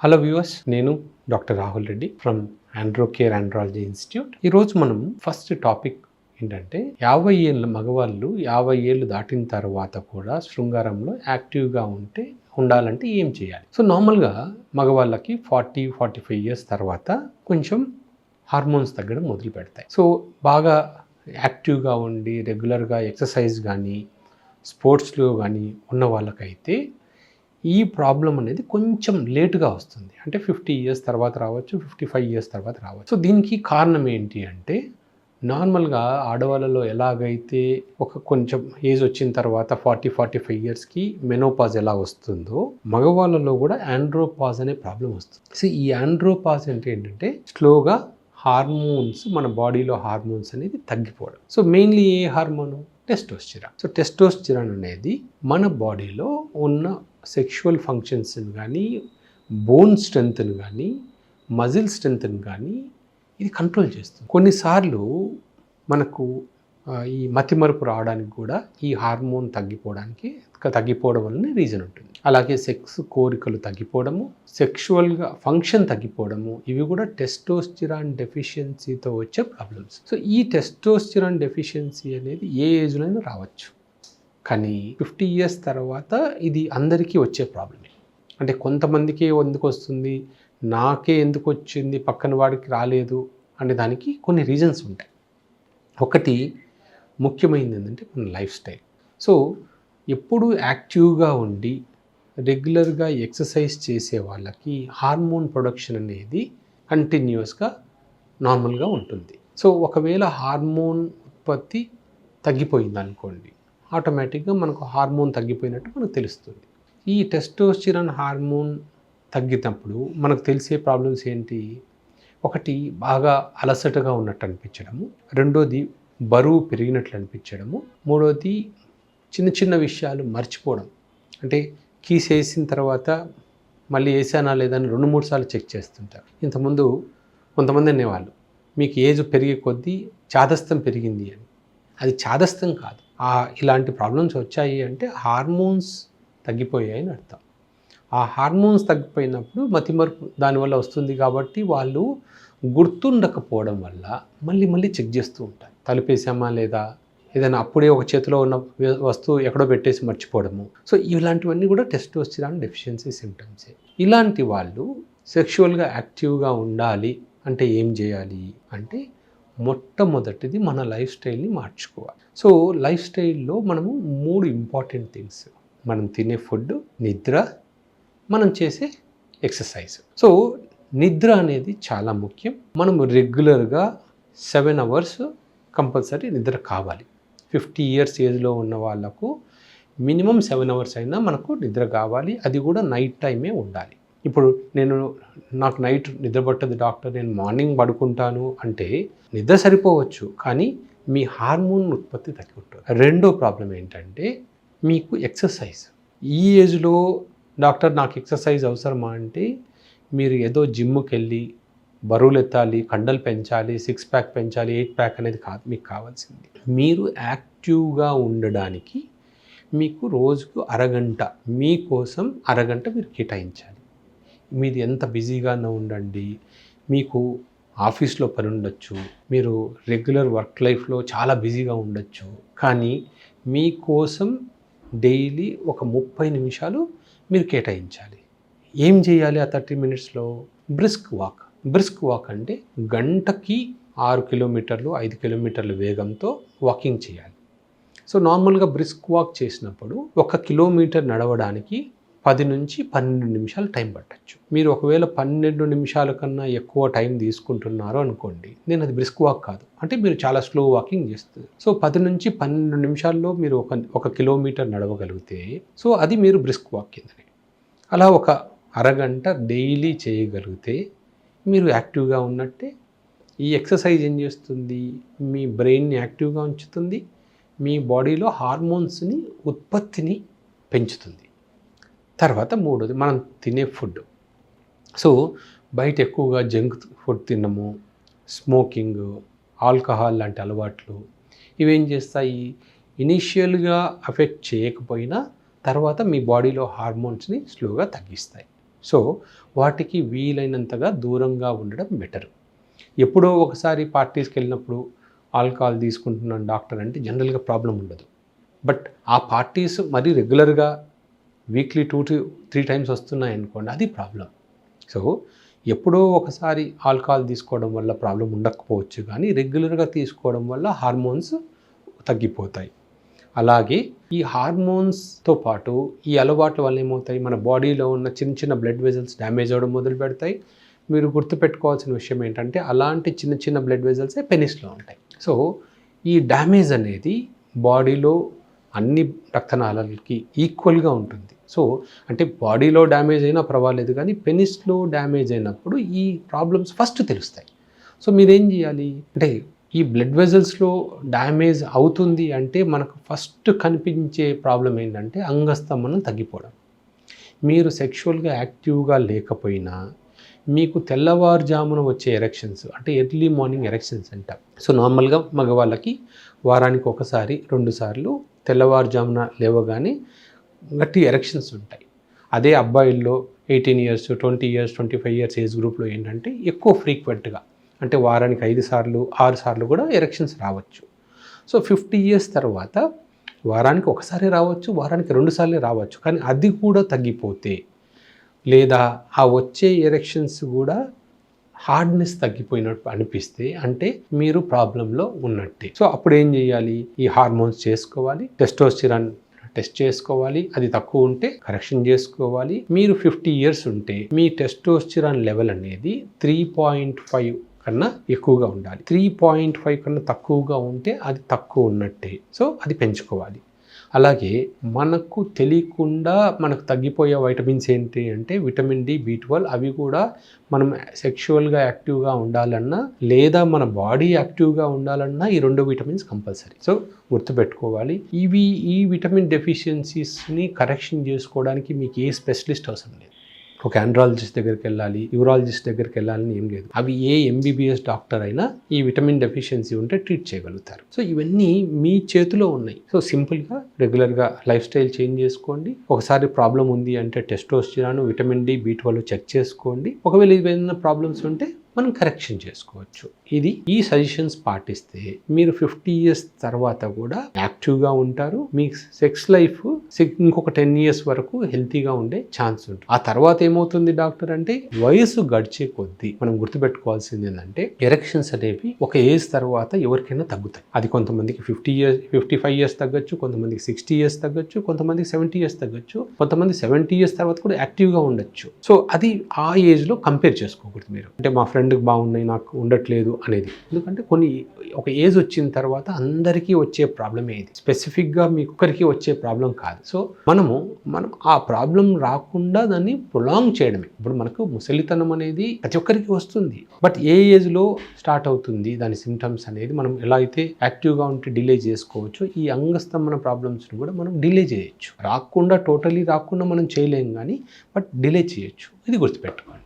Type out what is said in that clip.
Hello viewers నేను doctor Rahul Reddy from Andro Care andrology institute ఈరోజు మనం first topic ఏంటంటే యాభై ఏళ్ళ మగవాళ్ళు యాభై ఏళ్ళు దాటిన తర్వాత కూడా శృంగారంలో యాక్టివ్గా ఉంటే ఉండాలంటే ఏం చేయాలి? సో నార్మల్గా మగవాళ్ళకి ఫార్టీ ఫార్టీ ఫైవ్ ఇయర్స్ తర్వాత కొంచెం హార్మోన్స్ తగ్గడం మొదలు పెడతాయి. సో బాగా యాక్టివ్గా ఉండి రెగ్యులర్గా ఎక్సర్సైజ్ కానీ స్పోర్ట్స్లో కానీ ఉన్న వాళ్ళకైతే ఈ ప్రాబ్లం అనేది కొంచెం లేటుగా వస్తుంది. అంటే ఫిఫ్టీ ఇయర్స్ తర్వాత రావచ్చు ఫిఫ్టీ ఫైవ్ ఇయర్స్ తర్వాత రావచ్చు. సో దీనికి కారణం ఏంటి అంటే నార్మల్గా ఆడవాళ్ళలో ఎలాగైతే ఒక కొంచెం ఏజ్ వచ్చిన తర్వాత ఫార్టీ ఫార్టీ ఫైవ్ ఇయర్స్కి మెనోపాజ్ ఎలా వస్తుందో మగవాళ్ళలో కూడా ఆండ్రోపాజ్ అనే ప్రాబ్లం వస్తుంది. సో ఈ ఆండ్రోపాజ్ అంటే ఏంటంటే స్లోగా హార్మోన్స్ మన బాడీలో హార్మోన్స్ అనేది తగ్గిపోవడం. సో మెయిన్లీ ఏ హార్మోను? టెస్టోస్టిరాన్. సో టెస్టోస్టిరాన్ అనేది మన బాడీలో ఉన్న సెక్షువల్ ఫంక్షన్స్ని కానీ బోన్ స్ట్రెంగ్త్ని కానీ మజిల్ స్ట్రెంగ్త్ని కానీ ఇది కంట్రోల్ చేస్తుంది. కొన్నిసార్లు మనకు ఈ మతిమరుపు రావడానికి కూడా ఈ హార్మోన్ తగ్గిపోవడానికి తగ్గిపోవడం వలన రీజన్ ఉంటుంది. అలాగే సెక్స్ కోరికలు తగ్గిపోవడము సెక్షువల్గా ఫంక్షన్ తగ్గిపోవడము ఇవి కూడా టెస్టోస్టిరాన్ డెఫిషియన్సీతో వచ్చే ప్రాబ్లమ్స్ సో ఈ టెస్టోస్టిరాన్ డెఫిషియన్సీ అనేది ఏ ఏజ్లో అయినా రావచ్చు. కానీ ఫిఫ్టీ ఇయర్స్ తర్వాత ఇది అందరికీ వచ్చే ప్రాబ్లమే అంటే కొంతమందికే ఎందుకు వస్తుంది? నాకే ఎందుకు వచ్చింది? పక్కన వాడికి రాలేదు అనే దానికి కొన్ని రీజన్స్ ఉంటాయి. ఒకటి ముఖ్యమైనది ఏంటంటే మన లైఫ్ స్టైల్ సో ఎప్పుడు యాక్టివ్గా ఉండి రెగ్యులర్గా ఎక్సర్సైజ్ చేసే వాళ్ళకి హార్మోన్ ప్రొడక్షన్ అనేది కంటిన్యూస్గా నార్మల్గా ఉంటుంది. సో ఒకవేళ హార్మోన్ ఉత్పత్తి తగ్గిపోయింది అనుకోండి ఆటోమేటిక్గా మనకు హార్మోన్ తగ్గిపోయినట్టు మనకు తెలుస్తుంది. ఈ టెస్టోస్టిరాన్ హార్మోన్ తగ్గినప్పుడు మనకు తెలిసే ప్రాబ్లమ్స్ ఏంటి? ఒకటి బాగా అలసటగా ఉన్నట్టు అనిపించడము. రెండోది బరువు పెరిగినట్లు అనిపించడము. మూడోది చిన్న చిన్న విషయాలు మర్చిపోవడం. అంటే కీస్ వేసిన తర్వాత మళ్ళీ వేసానా లేదని రెండు మూడు సార్లు చెక్ చేస్తుంటారు. ఇంతకుముందు కొంతమంది అనేవాళ్ళు మీకు ఏజ్ పెరిగే కొద్దీ చాదస్తం పెరిగింది అని. అది చాదస్తం కాదు. ఇలాంటి ప్రాబ్లమ్స్ వచ్చాయి అంటే హార్మోన్స్ తగ్గిపోయాయి అని అర్థం. ఆ హార్మోన్స్ తగ్గిపోయినప్పుడు మతిమరుపు దానివల్ల వస్తుంది కాబట్టి వాళ్ళు గుర్తుండకపోవడం వల్ల మళ్ళీ మళ్ళీ చెక్ చేస్తూ ఉంటారు. తలుపేసామా లేదా? ఏదైనా అప్పుడే ఒక చేతిలో ఉన్న వస్తువు ఎక్కడో పెట్టేసి మర్చిపోవడము. సో ఇలాంటివన్నీ కూడా టెస్ట్ టెస్టోస్టిరాన్ డెఫిషియన్సీ సిమ్టమ్సే ఇలాంటి వాళ్ళు సెక్షువల్గా యాక్టివ్గా ఉండాలి అంటే ఏం చేయాలి? అంటే మొట్టమొదటిది మన లైఫ్ స్టైల్ని మార్చుకోవాలి. సో లైఫ్ స్టైల్లో మనము మూడు ఇంపార్టెంట్ థింగ్స్ మనం తినే ఫుడ్ నిద్ర మనం చేసే ఎక్సర్సైజ్ సో నిద్ర అనేది చాలా ముఖ్యం. మనం రెగ్యులర్గా సెవెన్ అవర్స్ కంపల్సరీ నిద్ర కావాలి. ఫిఫ్టీ ఇయర్స్ ఏజ్లో ఉన్న వాళ్ళకు మినిమం సెవెన్ అవర్స్ అయినా మనకు నిద్ర కావాలి. అది కూడా నైట్ టైమే ఉండాలి. ఇప్పుడు నేను నాకు నైట్ నిద్ర పట్టదు డాక్టర్ నేను మార్నింగ్ పడుకుంటాను అంటే నిద్ర సరిపోవచ్చు కానీ మీ హార్మోన్ ఉత్పత్తి తగ్గి ఉంటుంది. రెండో ప్రాబ్లం ఏంటంటే మీకు ఎక్సర్సైజ్. ఈ ఏజ్లో డాక్టర్ నాకు ఎక్సర్సైజ్ అవసరమా అంటే మీరు ఏదో జిమ్కి వెళ్ళి బరువులు ఎత్తాలి కండలు పెంచాలి సిక్స్ ప్యాక్ పెంచాలి ఎయిట్ ప్యాక్ అనేది కాదు మీకు కావాల్సింది. మీరు యాక్టివ్గా ఉండడానికి మీకు రోజుకు అరగంట మీకోసం అరగంట మీరు కేటాయించాలి. మీది ఎంత బిజీగానే ఉండండి. మీకు ఆఫీస్లో పని ఉండొచ్చు. మీరు రెగ్యులర్ వర్క్ లైఫ్లో చాలా బిజీగా ఉండొచ్చు. కానీ మీకోసం డైలీ ఒక ముప్పై నిమిషాలు మీరు కేటాయించాలి. ఏం చేయాలి ఆ థర్టీ మినిట్స్లో? Brisk walk. బ్రిస్క్ వాక్ అంటే గంటకి ఆరు కిలోమీటర్లు ఐదు కిలోమీటర్ల వేగంతో వాకింగ్ చేయాలి. సో నార్మల్గా బ్రిస్క్ వాక్ చేసినప్పుడు ఒక కిలోమీటర్ నడవడానికి పది నుంచి పన్నెండు నిమిషాలు టైం పట్టచ్చు. మీరు ఒకవేళ పన్నెండు నిమిషాల కన్నా ఎక్కువ టైం తీసుకుంటున్నారు అనుకోండి నేను అది బ్రిస్క్ వాక్ కాదు. అంటే మీరు చాలా స్లో వాకింగ్ చేస్తుంది సో పది నుంచి పన్నెండు నిమిషాల్లో మీరు ఒక ఒక కిలోమీటర్ నడవగలిగితే సో అది మీరు బ్రిస్క్ వాక్ కిందని. అలా ఒక అరగంట డైలీ చేయగలిగితే మీరు యాక్టివ్గా ఉన్నట్టే ఈ ఎక్సర్సైజ్ ఏం చేస్తుంది? మీ బ్రెయిన్ని యాక్టివ్గా ఉంచుతుంది మీ బాడీలో హార్మోన్స్ని ఉత్పత్తిని పెంచుతుంది. తర్వాత మూడోది మనం తినే ఫుడ్ సో బయట ఎక్కువగా జంక్ ఫుడ్ తినము స్మోకింగ్ ఆల్కహాల్ లాంటి అలవాట్లు ఇవేం చేస్తాయి? ఇనీషియల్గా అఫెక్ట్ చేయకపోయినా తర్వాత మీ బాడీలో హార్మోన్స్ని స్లోగా తగ్గిస్తాయి. సో వాటికి వీలైనంతగా దూరంగా ఉండడం బెటర్ ఎప్పుడో ఒకసారి పార్టీస్కి వెళ్ళినప్పుడు ఆల్కహాల్ తీసుకుంటున్నాను డాక్టర్ అంటే జనరల్గా ప్రాబ్లం ఉండదు. బట్ ఆ పార్టీస్ మరీ రెగ్యులర్గా weekly two to three times వస్తున్నాయి అనుకోండి అది ప్రాబ్లం. సో ఎప్పుడో ఒకసారి ఆల్కహాల్ తీసుకోవడం వల్ల ప్రాబ్లం ఉండకపోవచ్చు కానీ రెగ్యులర్గా తీసుకోవడం వల్ల హార్మోన్స్ తగ్గిపోతాయి. అలాగే ఈ హార్మోన్స్తో పాటు ఈ అలవాట్ల వల్ల ఏమవుతాయి? మన బాడీలో ఉన్న చిన్న చిన్న బ్లడ్ వెజల్స్ డ్యామేజ్ అవ్వడం మొదలు పెడతాయి. మీరు గుర్తుపెట్టుకోవాల్సిన విషయం ఏంటంటే అలాంటి చిన్న చిన్న బ్లడ్ వెజల్సే పెనిస్లో ఉంటాయి. సో ఈ డ్యామేజ్ అనేది బాడీలో అన్ని రక్తనాళాలకి ఈక్వల్గా ఉంటుంది. సో అంటే బాడీలో డ్యామేజ్ అయినా పర్వాలేదు కానీ పెనిస్లో డ్యామేజ్ అయినప్పుడు ఈ ప్రాబ్లమ్స్ ఫస్ట్ తెలుస్తాయి. సో మీరేం చేయాలి? అంటే ఈ బ్లడ్ వెజల్స్లో డ్యామేజ్ అవుతుంది అంటే మనకు ఫస్ట్ కనిపించే ప్రాబ్లం ఏంటంటే అంగస్తంభనం తగ్గిపోవడం. మీరు సెక్షువల్గా యాక్టివ్గా లేకపోయినా మీకు తెల్లవారుజామున వచ్చే ఎరెక్షన్స్ అంటే ఎర్లీ మార్నింగ్ ఎరెక్షన్స్ అంట. సో నార్మల్గా మగవాళ్ళకి వారానికి ఒకసారి రెండు సార్లు తెల్లవారుజామున లేవగానే గట్టి ఎరెక్షన్స్ ఉంటాయి. అదే అబ్బాయిల్లో eighteen years twenty years twenty five years age గ్రూప్లో ఏంటంటే ఎక్కువ ఫ్రీక్వెంట్గా అంటే వారానికి ఐదు సార్లు ఆరు సార్లు కూడా ఎరెక్షన్స్ రావచ్చు. సో ఫిఫ్టీ ఇయర్స్ తర్వాత వారానికి ఒకసారి రావచ్చు వారానికి రెండుసార్లు రావచ్చు. కానీ అది కూడా తగ్గిపోతే లేదా ఆ వచ్చే ఎరెక్షన్స్ కూడా హార్డ్నెస్ తగ్గిపోయినట్టు అనిపిస్తే అంటే మీరు ప్రాబ్లంలో ఉన్నట్టే. సో అప్పుడు ఏం చేయాలి? ఈ హార్మోన్స్ చేసుకోవాలి. టెస్టోస్టిరాన్ టెస్ట్ చేసుకోవాలి అది తక్కువ ఉంటే కరెక్షన్ చేసుకోవాలి. మీరు ఫిఫ్టీ ఇయర్స్ ఉంటే మీ టెస్టోస్టిరాన్ లెవెల్ అనేది త్రీ పాయింట్ ఫైవ్ కన్నా ఎక్కువగా ఉండాలి. త్రీ పాయింట్ ఫైవ్ కన్నా తక్కువగా ఉంటే అది తక్కువ ఉన్నట్టే. సో అది పెంచుకోవాలి. అలాగే మనకు తెలియకుండా మనకు తగ్గిపోయే వైటమిన్స్ ఏంటి అంటే విటమిన్ డి బి ట్వెల్వ్ అవి కూడా మనం సెక్షువల్గా యాక్టివ్గా ఉండాలన్నా లేదా మన బాడీ యాక్టివ్గా ఉండాలన్నా ఈ రెండు విటమిన్స్ కంపల్సరీ. సో గుర్తుపెట్టుకోవాలి. ఇవి ఈ విటమిన్ డెఫిషియన్సీస్ని కరెక్షన్ చేసుకోవడానికి మీకు ఏ స్పెషలిస్ట్ అవసరం లేదు. ఒక ఆండ్రాలజిస్ట్ దగ్గరికి వెళ్ళాలి యూరాలజిస్ట్ దగ్గరికి వెళ్ళాలని ఏం లేదు. అవి ఏ ఎంబీబీఎస్ డాక్టర్ అయినా ఈ విటమిన్ డెఫిషియన్సీ ఉంటే ట్రీట్ చేయగలుగుతారు. సో ఇవన్నీ మీ చేతిలో ఉన్నాయి. సో సింపుల్గా రెగ్యులర్గా లైఫ్ స్టైల్ చేంజ్ చేసుకోండి. ఒకసారి ప్రాబ్లం ఉంది అంటే testosterone vitamin D B twelve check చేసుకోండి. ఒకవేళ ఏదైనా ప్రాబ్లమ్స్ ఉంటే మనం కరెక్షన్ చేసుకోవచ్చు. ఇది ఈ సజెషన్స్ పాటిస్తే మీరు ఫిఫ్టీ ఇయర్స్ తర్వాత కూడా యాక్టివ్గా ఉంటారు. మీ సెక్స్ లైఫ్ ఇంకొక టెన్ ఇయర్స్ వరకు హెల్తీగా ఉండే ఛాన్స్ ఉంటుంది. ఆ తర్వాత ఏమవుతుంది డాక్టర్ అంటే వయసు గడిచే కొద్దీ మనం గుర్తుపెట్టుకోవాల్సింది ఏంటంటే ఎరెక్షన్స్ అనేవి ఒక ఏజ్ తర్వాత ఎవరికైనా తగ్గుతాయి. అది కొంతమందికి fifty years fifty five years తగ్గొచ్చు కొంతమందికి సిక్స్టీ ఇయర్స్ తగ్గొచ్చు కొంతమందికి సెవెంటీ ఇయర్స్ తగ్గొచ్చు కొంతమంది సెవెంటీ ఇయర్స్ తర్వాత కూడా యాక్టివ్గా ఉండొచ్చు. సో అది ఆ ఏజ్లో కంపేర్ చేసుకోకూడదు మీరు. అంటే మా ఫ్రెండ్కి బాగున్నాయి నాకు ఉండట్లేదు అనేది. ఎందుకంటే కొన్ని ఒక ఏజ్ వచ్చిన తర్వాత అందరికీ వచ్చే ప్రాబ్లమే ఇది. స్పెసిఫిక్గా మీ ఒక్కరికి వచ్చే ప్రాబ్లం కాదు. సో మనము మనం ఆ ప్రాబ్లం రాకుండా దాన్ని ప్రొలాంగ్ చేయడమే. ఇప్పుడు మనకు ముసలితనం అనేది ప్రతి ఒక్కరికి వస్తుంది. బట్ ఏ ఏజ్లో స్టార్ట్ అవుతుంది దాని సిమ్టమ్స్ అనేది మనం ఎలా అయితే యాక్టివ్గా ఉంటే డిలే చేసుకోవచ్చు ఈ అంగస్తంభన ప్రాబ్లమ్స్ని కూడా మనం డిలే చేయొచ్చు. రాకుండా టోటలీ రాకుండా మనం చేయలేం కానీ బట్ డిలే చేయొచ్చు. ఇది గుర్తుపెట్టుకోండి.